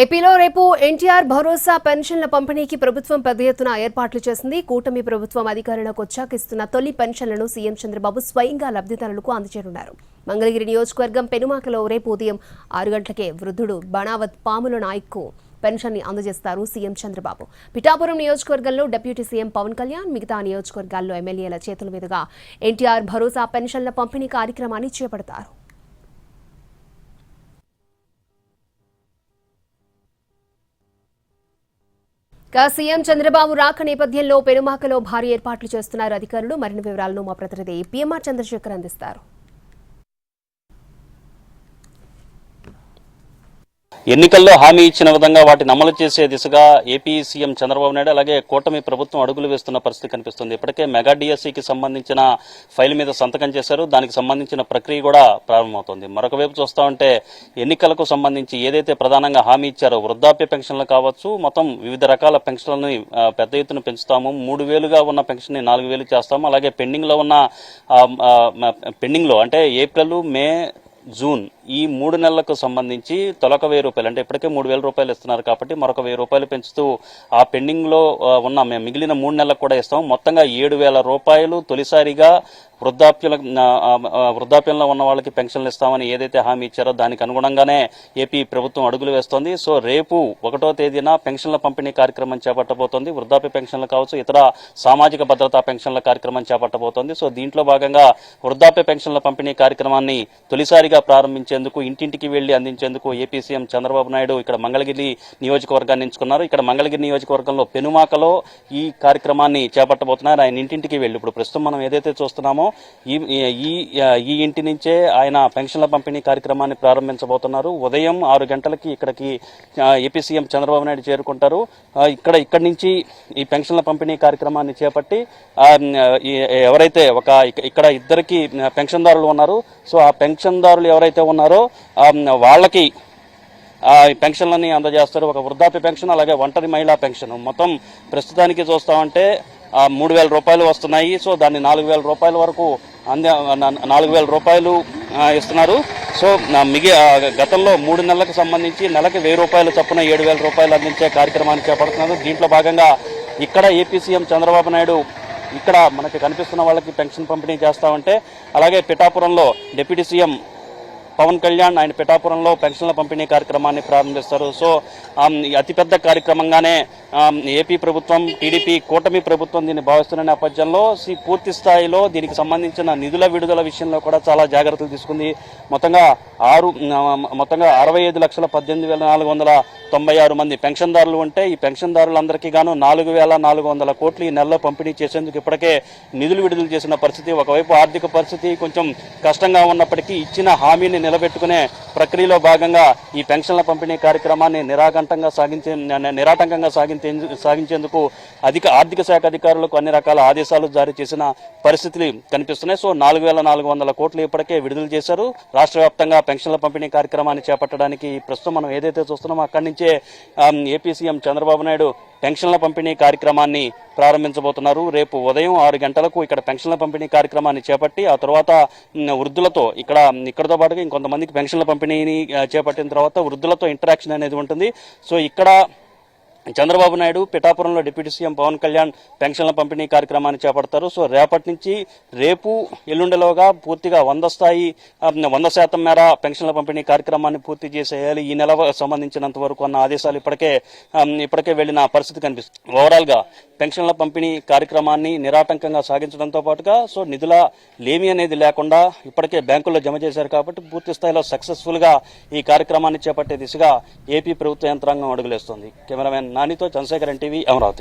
ఏపీలో రేపు ఎన్టీఆర్ భరోసా పెన్షన్ల పంపిణీకి ప్రభుత్వం పెద్ద ఎత్తున ఏర్పాట్లు చేసింది. కూటమి ప్రభుత్వం అధికారంలోకి వచ్చాక ఇస్తున్న తొలి పెన్షన్లను సీఎం చంద్రబాబు స్వయంగా లబ్ధిదారులకు అందజేయనున్నారు. మంగళగిరి నియోజకవర్గం పెనుమాకలో రేపు ఉదయం ఆరు గంటలకే వృద్ధుడు బణావత్ పాముల నాయక్కు పెన్షన్ని అందజేస్తారు సీఎం చంద్రబాబు. పిఠాపురం నియోజకవర్గంలో డిప్యూటీ సీఎం పవన్ కళ్యాణ్ మిగతా నియోజకవర్గాల్లో ఎమ్మెల్యేల చేతుల మీదుగా ఎన్టీఆర్ భరోసా పెన్షన్ల పంపిణీ కార్యక్రమాన్ని చేపడతారు. సీఎం చంద్రబాబు రాక నేపథ్యంలో పెనుమాకలో భారీ ఏర్పాట్లు చేస్తున్నారు అధికారులు. మరిన్ని వివరాలను మా ప్రతినిధి పిఎంఆర్ చంద్రశేఖర్ అందిస్తారు. ఎన్నికల్లో హామీ ఇచ్చిన విధంగా వాటిని అమలు చేసే దిశగా ఏపీ సీఎం చంద్రబాబు నాయుడు అలాగే కూటమి ప్రభుత్వం అడుగులు వేస్తున్న పరిస్థితి కనిపిస్తుంది. ఇప్పటికే మెగా డిఎస్సికి సంబంధించిన ఫైల్ మీద సంతకం చేశారు. దానికి సంబంధించిన ప్రక్రియ కూడా ప్రారంభమవుతుంది. మరొక వైపు చూస్తా ఉంటే ఎన్నికలకు సంబంధించి ఏదైతే ప్రధానంగా హామీ ఇచ్చారో వృద్ధాప్య పెన్షన్లు కావచ్చు మొత్తం వివిధ రకాల పెన్షన్లని పెద్ద ఎత్తున పెంచుతాము. మూడు వేలుగా ఉన్న పెన్షన్ని నాలుగు వేలు చేస్తాము. అలాగే పెండింగ్లో ఉన్న పెండింగ్లో అంటే ఏప్రిల్ మే జూన్ ఈ మూడు నెలలకు సంబంధించి తొలక వెయ్యి రూపాయలు అంటే ఇప్పటికే మూడు వేల రూపాయలు ఇస్తున్నారు కాబట్టి మరొక వెయ్యి రూపాయలు పెంచుతూ ఆ పెండింగ్లో ఉన్న. మేము మిగిలిన మూడు నెలలకు కూడా ఇస్తాం. మొత్తంగా ఏడు వేల రూపాయలు తొలిసారిగా వృద్ధాప్యుల వృద్ధాప్యంలో ఉన్న వాళ్ళకి పెన్షన్లు ఇస్తామని ఏదైతే హామీ ఇచ్చారో దానికి అనుగుణంగానే ఏపీ ప్రభుత్వం అడుగులు వేస్తోంది. సో రేపు ఒకటో తేదీన పెన్షన్ల పంపిణీ కార్యక్రమం చేపట్టబోతోంది. వృద్ధాప్య పెన్షన్లు కావచ్చు ఇతర సామాజిక భద్రతా పెన్షన్ల కార్యక్రమం చేపట్టబోతోంది. సో దీంట్లో భాగంగా వృద్ధాప్య పెన్షన్ల పంపిణీ కార్యక్రమాన్ని తొలిసారిగా అందించేందుకు ఇంటింటికి వెళ్ళి అందించేందుకు ఏపీ సీఎం చంద్రబాబు నాయుడు ఇక్కడ మంగళగిరి నియోజకవర్గాన్ని ఎంచుకున్నారు ఇక్కడ మంగళగిరి నియోజకవర్గంలో పెనుమాకలో ఈ కార్యక్రమాన్ని చేపట్టబోతున్నారు. ఆయన ఇంటింటికి వెళ్ళి ఇప్పుడు ప్రస్తుతం మనం ఏదైతే చూస్తున్నామో ఈ ఈ ఈ ఇంటి నుంచే ఆయన పెన్షన్ల పంపిణీ కార్యక్రమాన్ని ప్రారంభించబోతున్నారు. ఉదయం ఆరు గంటలకి ఇక్కడికి ఏపీ సీఎం చంద్రబాబు నాయుడు చేరుకుంటారు. ఇక్కడ ఇక్కడి నుంచి ఈ పెన్షన్ల పంపిణీ కార్యక్రమాన్ని చేపట్టి ఎవరైతే ఒక ఇక్కడ ఇద్దరికి పెన్షన్దారులు ఉన్నారు. సో ఆ పెన్షన్దారులు ఎవరైతే ఉన్నారు ఉన్నారో వాళ్ళకి పెన్షన్లన్నీ అందజేస్తారు. ఒక వృద్ధాప్య పెన్షన్ అలాగే ఒంటరి మహిళా పెన్షన్. మొత్తం ప్రస్తుతానికి చూస్తామంటే మూడు వేల రూపాయలు వస్తున్నాయి. సో దాన్ని నాలుగు వేల రూపాయల వరకు అంద నాలుగు వేల రూపాయలు ఇస్తున్నారు. సో మిగి గతంలో మూడు నెలలకు సంబంధించి నెలకి వెయ్యి రూపాయలు చొప్పున ఏడు వేల రూపాయలు అందించే కార్యక్రమాన్ని చేపడుతున్నారు. దీంట్లో భాగంగా ఇక్కడ ఏపీ సీఎం చంద్రబాబు నాయుడు ఇక్కడ మనకి కనిపిస్తున్న వాళ్ళకి పెన్షన్ పంపిణీ చేస్తామంటే అలాగే పిఠాపురంలో డిప్యూటీ సీఎం పవన్ కళ్యాణ్ ఆయన పిఠాపురంలో పెన్షన్ల పంపిణీ కార్యక్రమాన్ని ప్రారంభిస్తారు సో అతిపెద్ద కార్యక్రమంగానే ఏపీ ప్రభుత్వం టీడీపీ కూటమి ప్రభుత్వం దీన్ని భావిస్తున్న నేపథ్యంలో పూర్తి స్థాయిలో దీనికి సంబంధించిన నిధుల విడుదల విషయంలో కూడా చాలా జాగ్రత్తలు తీసుకుంది. మొత్తంగా ఆరు మొత్తంగా అరవై ఐదు లక్షల పద్దెనిమిది వేల నాలుగు వందల తొంభై ఆరు మంది పెన్షన్దారులు ఉంటే ఈ పెన్షన్దారులందరికీ గాను నాలుగు వేల నాలుగు వందల కోట్లు ఈ నెలలో పంపిణీ చేసేందుకు ఇప్పటికే నిధులు విడుదల చేసిన పరిస్థితి. ఒకవైపు ఆర్థిక పరిస్థితి కొంచెం కష్టంగా ఉన్నప్పటికీ ఇచ్చిన హామీని నిలబెట్టుకునే ప్రక్రియలో భాగంగా ఈ పెన్షన్ల పంపిణీ కార్యక్రమాన్ని నిరాకంఠంగా సాగించే నిరాటంకంగా సాగించే సాగించేందుకు అధిక ఆర్థిక శాఖ అధికారులకు అన్ని రకాల ఆదేశాలు జారీ చేసిన పరిస్థితులు కనిపిస్తున్నాయి. సో నాలుగు వేల నాలుగు వందల కోట్లు ఇప్పటికే విడుదల చేశారు. రాష్ట్ర వ్యాప్తంగా పెన్షన్ల పంపిణీ కార్యక్రమాన్ని చేపట్టడానికి ప్రస్తుతం మనం ఏదైతే చూస్తున్నామో అక్కడి నుంచి ఆమ్, ఏపీ సీఎం చంద్రబాబు నాయుడు పెన్షన్ల పంపిణీ కార్యక్రమాన్ని ప్రారంభించబోతున్నారు. రేపు ఉదయం ఆరు గంటలకు ఇక్కడ పెన్షన్ల పంపిణీ కార్యక్రమాన్ని చేపట్టి ఆ తర్వాత వృద్ధులతో ఇక్కడ ఇక్కడతో పాటుగా ఇంకొంతమందికి పెన్షన్ల పంపిణీని చేపట్టిన తర్వాత వృద్ధులతో ఇంటరాక్షన్ అనేది ఉంటుంది. సో ఇక్కడ చంద్రబాబు నాయుడు పిఠాపురంలో డిప్యూటీ సీఎం పవన్ కళ్యాణ్ పెన్షన్ల పంపిణీ కార్యక్రమాన్ని చేపడతారు. సో రేపటి నుంచి రేపు ఎల్లుండిలోగా పూర్తిగా వంద స్థాయి వంద శాతం మేర పెన్షన్ల పంపిణీ కార్యక్రమాన్ని పూర్తి చేసేయాలి. ఈ నెల సంబంధించినంత వరకు అన్న ఆదేశాలు ఇప్పటికే ఇప్పటికే వెళ్ళిన పరిస్థితి కనిపిస్తుంది. ఓవరాల్గా పెన్షన్ల పంపిణీ కార్యక్రమాన్ని నిరాటంకంగా సాగించడంతో పాటుగా సో నిధుల లేమి అనేది లేకుండా ఇప్పటికే బ్యాంకుల్లో జమ చేశారు కాబట్టి పూర్తి స్థాయిలో సక్సెస్ఫుల్గా ఈ కార్యక్రమాన్ని చేపట్టే దిశగా ఏపీ ప్రభుత్వ యంత్రాంగం అడుగులేస్తుంది. కెమెరామెన్ నానితో చంద్రశేఖర్ ఎన్టీవీ అమరావతి.